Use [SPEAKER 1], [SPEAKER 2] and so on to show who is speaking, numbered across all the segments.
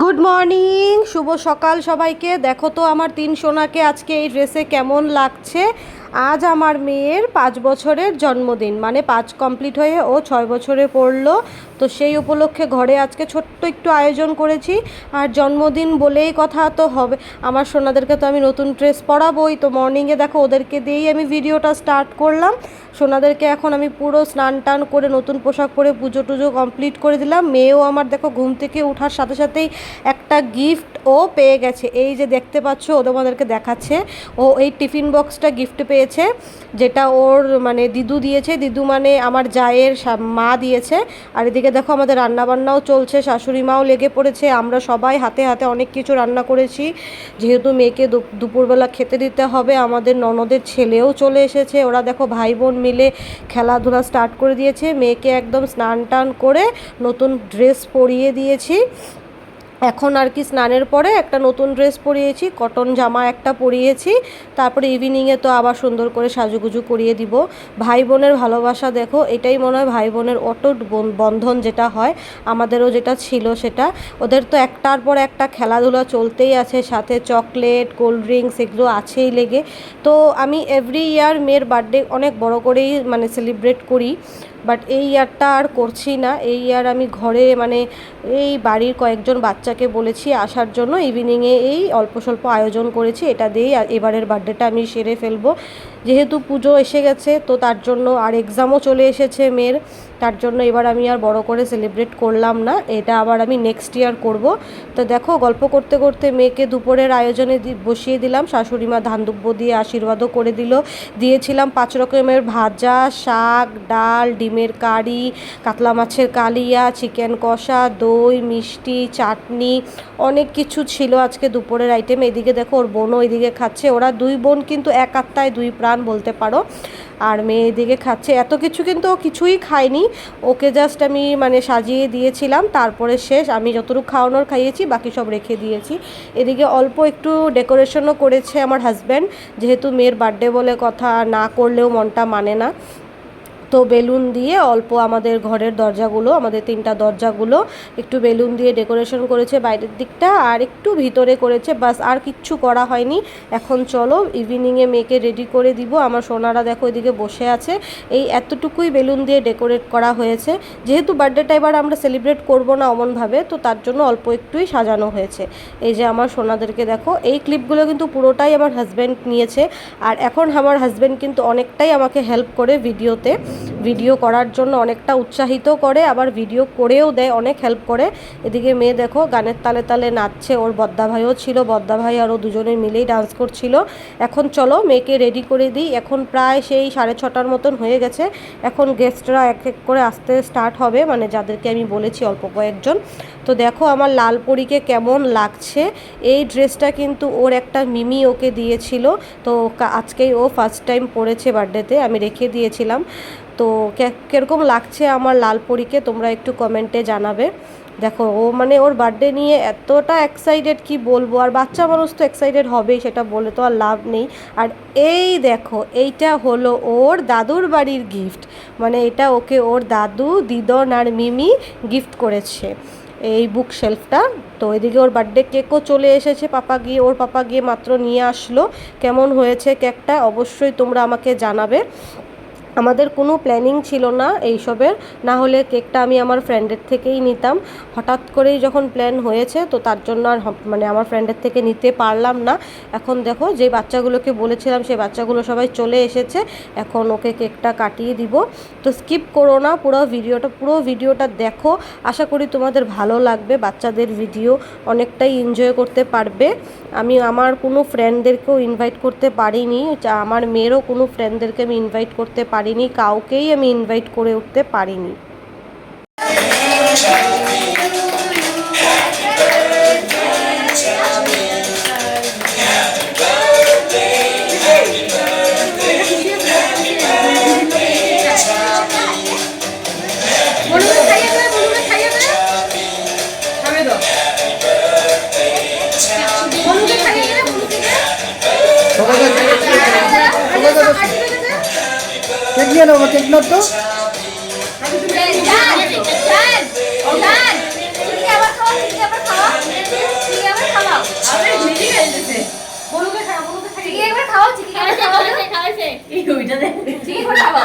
[SPEAKER 1] Good morning শুভ সকাল সবাইকে। দেখো তো আমার তিন সোনাকে আজকে এই ড্রেসে কেমন লাগছে? আজ আমার মেয়ের পাঁচ বছরের জন্মদিন মানে পাঁচ কমপ্লিট হয়ে ও ছয় বছরে পড়ল। তো সেই উপলক্ষে ঘরে আজকে ছোট্ট একটু আয়োজন করেছি। আর জন্মদিন বলেই কথা তো হবে। আমার সোনাদেরকে তো আমি নতুন ড্রেস পরাবোই। তো মর্নিংয়ে দেখো, ওদেরকে দিয়েই আমি ভিডিওটা স্টার্ট করলাম। সোনাদেরকে এখন আমি পুরো স্নান টান করে নতুন পোশাক পরে পুজো টুজো কমপ্লিট করে দিলাম। মেয়েও আমার দেখো ঘুম থেকে ওঠার সাথে সাথেই একটা গিফট ও পেয়ে গেছে। এই যে দেখতে পাচ্ছ, ও তোমাদেরকে দেখাচ্ছে। ও এই টিফিন বক্সটা গিফট পেয়েছে, যেটা ওর মানে দিদু দিয়েছে। দিদু মানে আমার জায়ের মা দিয়েছে। আর এদিকে দেখো আমাদের রান্নাবান্নাও চলছে, শাশুড়ি মাও লেগে পড়েছে। আমরা সবাই হাতে হাতে অনেক কিছু রান্না করেছি। যেহেতু মেয়েকে দুপুরবেলা খেতে দিতে হবে, আমাদের ননদের ছেলেও চলে এসেছে। ওরা দেখো ভাই বোন মিলে খেলাধুলা স্টার্ট করে দিয়েছে। মেয়েকে একদম স্নান টান করে নতুন ড্রেস পরিয়ে দিয়েছি। এখন আর কি স্নানের পরে একটা নতুন ড্রেস পরিয়েছি, কটন জামা একটা পরিয়েছি, তারপরে ইভিনিংয়ে তো আবার সুন্দর করে সাজুগুজু করিয়ে দিব। ভাই বোনের ভালোবাসা দেখো, এটাই মনে হয় ভাই বোনের অটুট বন- বন্ধন যেটা হয়, আমাদেরও যেটা ছিল সেটা। ওদের তো একটার পর একটা খেলাধুলা চলতেই আছে, সাথে চকলেট, কোল্ড ড্রিঙ্কস এগুলো আছেই লেগে। তো আমি এভরি ইয়ার মেয়ের বার্থডে অনেক বড় করেই মানে সেলিব্রেট করি। বাট এই ইয়ারটা আর করছি না। এই ইয়ার আমি ঘরে মানে এই বাড়ির কয়েকজন বাচ্চাকে বলেছি আসার জন্য। ইভিনিংয়ে এই অল্প স্বল্প আয়োজন করেছি। এটা দিয়েই এবারের বার্থডেটা আমি সেরে ফেলব। যেহেতু পুজো এসে গেছে, তো তার জন্য আর এক্সামও চলে এসেছে মেয়ের। তার জন্য এবার আমি আর বড় করে সেলিব্রেট করলাম না। এটা আবার আমি নেক্সট ইয়ার করব। তো দেখো, গল্প করতে করতে মেয়েকে দুপুরের আয়োজনে বসিয়ে দিলাম। শাশুড়ি মা ধান দুব্য দিয়ে আশীর্বাদও করে দিল। দিয়েছিলাম পাঁচ রকমের ভাজা, শাক, ডাল ডিমের কারি, কাতলা মাছের কালিয়া চিকেন কষা, দই, মিষ্টি, চাটনি, অনেক কিছু ছিল আজকে দুপুরের আইটেম এদিকে দেখো, ওর বোনও এদিকে খাচ্ছে। ওরা দুই বোন কিন্তু এক আত্মায় দুই প্রাণ বলতে পারো। আর মেয়ে এদিকে খাচ্ছে। এত কিছু কিন্তু কিছুই খায়নি। ওকে জাস্ট আমি মানে সাজিয়ে দিয়েছিলাম। তারপরে শেষ। আমি যতটুকু খাওয়ানোর খাইয়েছি, বাকি সব রেখে দিয়েছি। এদিকে অল্প একটু ডেকোরেশনও করেছে আমার হাজব্যান্ড যেহেতু মেয়ের বার্থডে বলে কথা না করলেও মনটা মানে না। তো বেলুন দিয়ে অল্প আমাদের ঘরের দরজাগুলো, আমাদের তিনটা দরজাগুলো একটু বেলুন দিয়ে ডেকোরেশন করেছে বাইরের দিকটা আর একটু ভিতরে করেছে। বাস আর কিচ্ছু করা হয়নি। এখন চলো ইভিনিংয়ে মেয়েকে রেডি করে দিব। আমার সোনারা দেখো এদিকে বসে আছে। এই এতটুকুই বেলুন দিয়ে ডেকোরেট করা হয়েছে। যেহেতু বার্থডেটা এবার আমরা সেলিব্রেট করব না অমনভাবে, তো তার জন্য অল্প একটুই সাজানো হয়েছে। এই যে আমার সোনাদেরকে দেখো, এই ক্লিপগুলো কিন্তু পুরোটাই আমার হাজব্যান্ড নিয়েছে। আর এখন আমার হাজব্যান্ড কিন্তু অনেকটাই আমাকে হেল্প করে ভিডিওতে ভিডিও করার জন্য অনেকটা উৎসাহিত করে, আবার ভিডিও করেও দেয়, অনেক হেল্প করে। এদিকে মেয়ে দেখো, গানের তালে তালে নাচছে, ওর বদ্দা ভাইও ছিল বদ্দা ভাই আর ও দুজনে মিলেই ডান্স করছিল। এখন চলো, মেয়েকে রেডি করে দিই। এখন প্রায় সেই সাড়ে ছটার মতন হয়ে গেছে। এখন গেস্টরা এক এক করে আসতে স্টার্ট হবে মানে যাদেরকে আমি বলেছি অল্প কয়েকজন। তো দেখো আমার লাল পরীকে কেমন লাগছে। এই ড্রেসটা কিন্তু ওর একটা মিমি ওকে দিয়েছিল। তো আজকেই ও ফার্স্ট টাইম পরেছে বার্থডেতে আমি রেখে দিয়েছিলাম। তো কীরকম লাগছে আমার লাল পরীকে তোমরা একটু কমেন্টে জানাবে। দেখো, ও মানে ওর বার্থডে নিয়ে এতটা এক্সাইটেড কি বলব? আর বাচ্চা মানুষ তো এক্সাইটেড হবেই, সেটা বলে তো আর লাভ নেই। আর এই দেখো, এইটা হলো ওর দাদুর বাড়ির গিফট মানে এটা ওকে ওর দাদু, দিদন আর মিমি গিফট করেছে এই বুক শেলফটা তো এদিকে ওর বার্থডে কেকও চলে এসেছে, পাপা গিয়ে, ওর পাপা গিয়ে মাত্র নিয়ে আসলো। কেমন হয়েছে কেকটা অবশ্যই তোমরা আমাকে জানাবে। আমাদের কোনো প্ল্যানিং ছিল না এইসবের। না হলে কেকটা আমি আমার ফ্রেন্ডের থেকেই নিতাম। হঠাৎ করেই যখন প্ল্যান হয়েছে, তো তার জন্য আর মানে আমার ফ্রেন্ডের থেকে নিতে পারলাম না। এখন দেখো যে বাচ্চাগুলোকে বলেছিলাম, সেই বাচ্চাগুলো সবাই চলে এসেছে। এখন ওকে কেকটা কাটিয়ে দিব। তো স্কিপ করো না, পুরো ভিডিওটা পুরো ভিডিওটা দেখো। আশা করি তোমাদের ভালো লাগবে। বাচ্চাদের ভিডিও অনেকটাই এনজয় করতে পারবে। আমি আমার কোনো ফ্রেন্ডদেরকেও ইনভাইট করতে পারিনি। আমার মেয়েরও কোনো ফ্রেন্ডদেরকে আমি ইনভাইট করতে পারিনি কাউকেই আমি ইনভাইট করে উঠতে পারিনি
[SPEAKER 2] বলুন খাইয়ে
[SPEAKER 3] কেক নিয়ে নেব? কেক নাও তো।
[SPEAKER 2] খাওয়া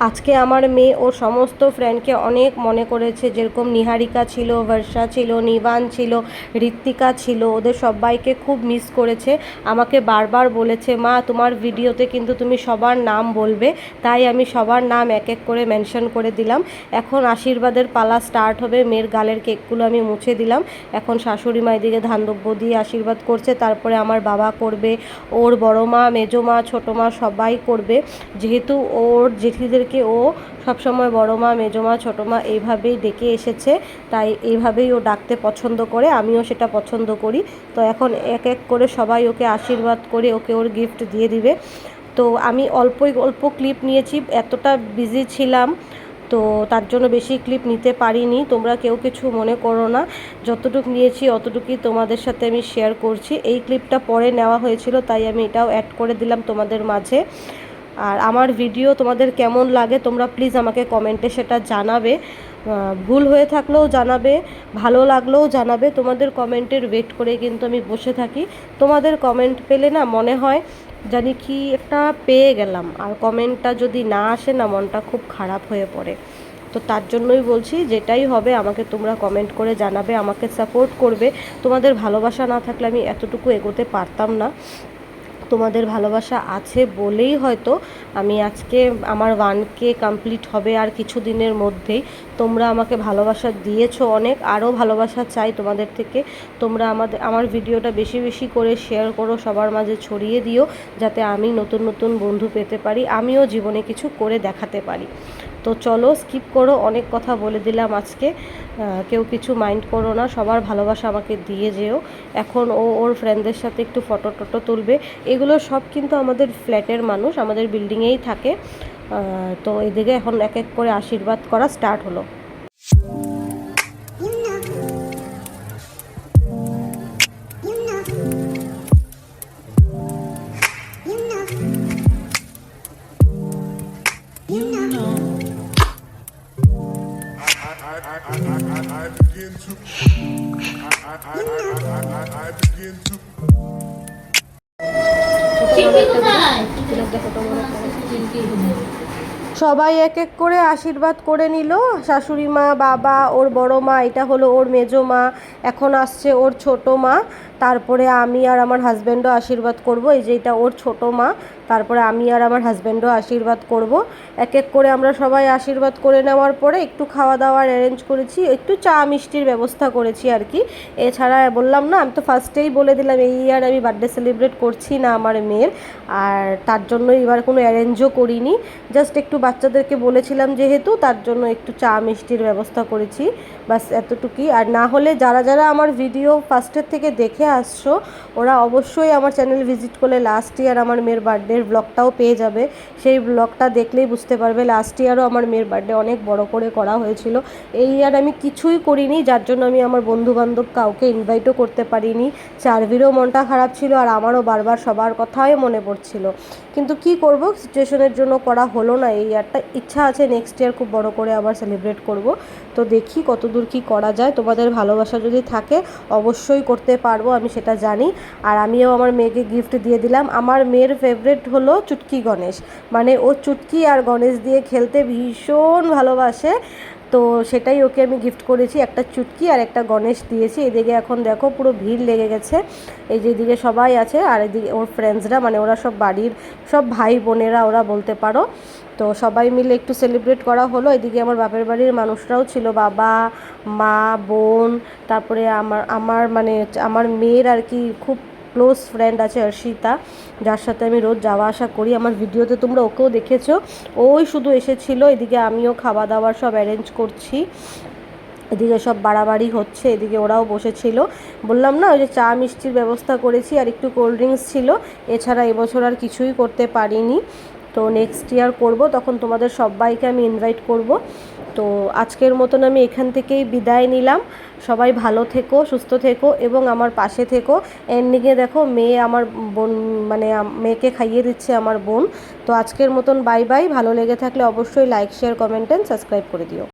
[SPEAKER 1] আজকে আমার মেয়ে ওর সমস্ত ফ্রেন্ডকে অনেক মনে করেছে। যেরকম নিহারিকা ছিল বর্ষা ছিল, নিবান ছিল, ঋত্বিকা ছিল, ওদের সবাইকে খুব মিস করেছে। আমাকে বারবার বলেছে, মা, তোমার ভিডিওতে কিন্তু তুমি সবার নাম বলবে। তাই আমি সবার নাম এক এক করে মেনশন করে দিলাম। এখন আশীর্বাদের পালা স্টার্ট হবে। মেয়ের গালের কেকগুলো আমি মুছে দিলাম। এখন শাশুড়ি মা এদিকে ধানদ্রব্য দিয়ে আশীর্বাদ করছে। তারপরে আমার বাবা করবে। ওর বড় মা, মেজো মা, ছোটো মা সবাই করবে। যেহেতু ওর জেঠিদেরকে ও সবসময় বড় মা, মেজো মা, ছোটো মা এইভাবেই ডেকে এসেছে। তাই এইভাবেই ও ডাকতে পছন্দ করে, আমিও সেটা পছন্দ করি। তো এখন এক এক করে সবাই ওকে আশীর্বাদ করে ওকে ওর গিফট দিয়ে দিবে। তো আমি অল্পই, অল্প ক্লিপ নিয়েছি, এতটা বিজি ছিলাম। তো তার জন্য বেশি ক্লিপ নিতে পারিনি। তোমরা কেউ কিছু মনে করো না। যতটুকু নিয়েছি, অতটুকুই তোমাদের সাথে আমি শেয়ার করছি। এই ক্লিপটা পরে নেওয়া হয়েছিল, তাই আমি এটাও অ্যাড করে দিলাম তোমাদের মাঝে। আর আমার ভিডিও তোমাদের কেমন লাগে, তোমরা প্লিজ আমাকে কমেন্টে সেটা জানাবে। ভুল হয়ে থাকলেও জানাবে, ভালো লাগলেও জানাবে। তোমাদের কমেন্টের ওয়েট করে কিন্তু আমি বসে থাকি। তোমাদের কমেন্ট পেলে না মনে হয় জানি কি একটা পেয়ে গেলাম। আর কমেন্টটা যদি না আসে না, মনটা খুব খারাপ হয়ে পড়ে। তো তার জন্যই বলছি, যেটাই হবে আমাকে তোমরা কমেন্ট করে জানাবে, আমাকে সাপোর্ট করবে। তোমাদের ভালোবাসা না থাকলে আমি এতটুকু এগোতে পারতাম না। তোমাদের ভালোবাসা আছে বলেই হয়তো আমি আজকে আমার ওয়ানকে কমপ্লিট হবে আর কিছু দিনের মধ্যেই। তোমরা আমাকে ভালোবাসা দিয়েছ অনেক, আরও ভালোবাসা চাই তোমাদের থেকে। তোমরা আমাদের আমার ভিডিওটা বেশি বেশি করে শেয়ার করো, সবার মাঝে ছড়িয়ে দিও, যাতে আমি নতুন নতুন বন্ধু পেতে পারি, আমিও জীবনে কিছু করে দেখাতে পারি। তো চলো স্কিপ করো, অনেক কথা বলে দিলাম আজকে। কেউ কিছু মাইন্ড করো না, সবার ভালোবাসা আমাকে দিয়ে যেও। এখন ও ওর ফ্রেন্ডদের সাথে একটু ফটো টটো তুলবে। এগুলো সব কিন্তু আমাদের ফ্ল্যাটের মানুষ, আমাদের বিল্ডিংয়েই থাকে। তো এদিকে এখন এক এক করে আশীর্বাদ করা স্টার্ট হলো। সবাই এক এক করে আশীর্বাদ করে নিল। শাশুড়ি মা, বাবা, ওর বড় মা, এটা হলো ওর মেজো মা, এখন আসছে ওর ছোট মা। তারপরে আমি আর আমার হাজব্যান্ডও আশীর্বাদ করব। এই যে এটা ওর ছোট মা তারপরে আমি আর আমার হাজব্যান্ডও আশীর্বাদ করব। এক এক করে আমরা সবাই আশীর্বাদ করে নেওয়ার পরে একটু খাওয়া দাওয়ার অ্যারেঞ্জ করেছি, একটু চা মিষ্টির ব্যবস্থা করেছি আর কি। এছাড়া বললাম না, আমি তো ফার্স্টেই বলে দিলাম, এই ইয়ার আমি বার্থডে সেলিব্রেট করছি না আমার মেয়ের। আর তার জন্য এবার কোনো অ্যারেঞ্জও করিনি। জাস্ট একটু বাচ্চাদেরকে বলেছিলাম যেহেতু, তার জন্য একটু চা মিষ্টির ব্যবস্থা করেছি। বাস এতটুকুই। আর না হলে যারা যারা আমার ভিডিও ফার্স্টের থেকে দেখে আসছো, ওরা অবশ্যই আমার চ্যানেল ভিজিট করলে লাস্ট ইয়ার আমার মেয়ের বার্থডের ব্লগটাও পেয়ে যাবে। সেই ব্লগটা দেখলেই বুঝতে পারবে লাস্ট ইয়ারও আমার মেয়ের বার্থডে অনেক বড় করে করা হয়েছিল। এই ইয়ার আমি কিছুই করিনি, যার জন্য আমি আমার বন্ধুবান্ধব কাউকে ইনভাইটও করতে পারিনি। চারভিরও মনটা খারাপ ছিল আর আমারও বারবার সবার কথাই মনে পড়ছিল। কিন্তু কি করব? সিচুয়েশনের জন্য করা হলো না। এই ইয়ারটা ইচ্ছা আছে নেক্সট ইয়ার খুব বড় করে আবার সেলিব্রেট করব। তো দেখি কতদূর কি করা যায়। তোমাদের ভালোবাসা যদি থাকে, অবশ্যই করতে পারব, আমি সেটা জানি। আর আমিও আমার মেয়েকে গিফট দিয়ে দিলাম। আমার মেয়ের ফেভারেট হলো চুটকি গণেশ। মানে ও চুটকি আর গণেশ দিয়ে খেলতে ভীষণ ভালোবাসে। তো সেটাই ওকে আমি গিফট করেছি, একটা চুটকি আর একটা গণেশ দিয়েছি। এদিকে এখন দেখো পুরো ভিড় লেগে গেছে। এই যে এদিকে সবাই আছে আর এদিকে ওর ফ্রেন্ডসরা মানে ওরা সব বাড়ির সব ভাই বোনেরা ওরা বলতে পারো। তো সবাই মিলে একটু সেলিব্রেট করা হলো। এদিকে আমার বাপের বাড়ির মানুষরাও ছিল, বাবা, মা, বোন, তারপরে আমার আমার মানে আমার মেয়ের আর কি খুব ক্লোজ ফ্রেন্ড আছে অর্ষিতা, যার সাথে আমি রোজ যাওয়া আসা করি। আমার ভিডিওতে তোমরা ওকেও দেখেছ। ওই শুধু এসেছিল, এদিকে আমিও খাওয়া দাওয়ার সব অ্যারেঞ্জ করছি। এদিকে সব বাড়াবাড়ি হচ্ছে, এদিকে ওরাও বসেছিল। বললাম, না, ওই যে চা মিষ্টির ব্যবস্থা করেছি, আর একটু কোল্ড ড্রিঙ্কস ছিল। এছাড়া এবছর আর কিছুই করতে পারিনি। তো নেক্সট ইয়ার করব, তখন তোমাদের সবাইকে আমি ইনভাইট করব। তো আজকের মতন আমি এখান থেকেই বিদায় নিলাম। সবাই ভালো থেকো, সুস্থ থেকো এবং আমার পাশে থেকো। এন্ডিংয়ে দেখো মেয়ে আমার বোন মানে মেয়েকে খাইয়ে দিচ্ছে আমার বোন। তো আজকের মতন বাই বাই। ভালো লেগে থাকলে অবশ্যই like, share, comment and subscribe করে দিও।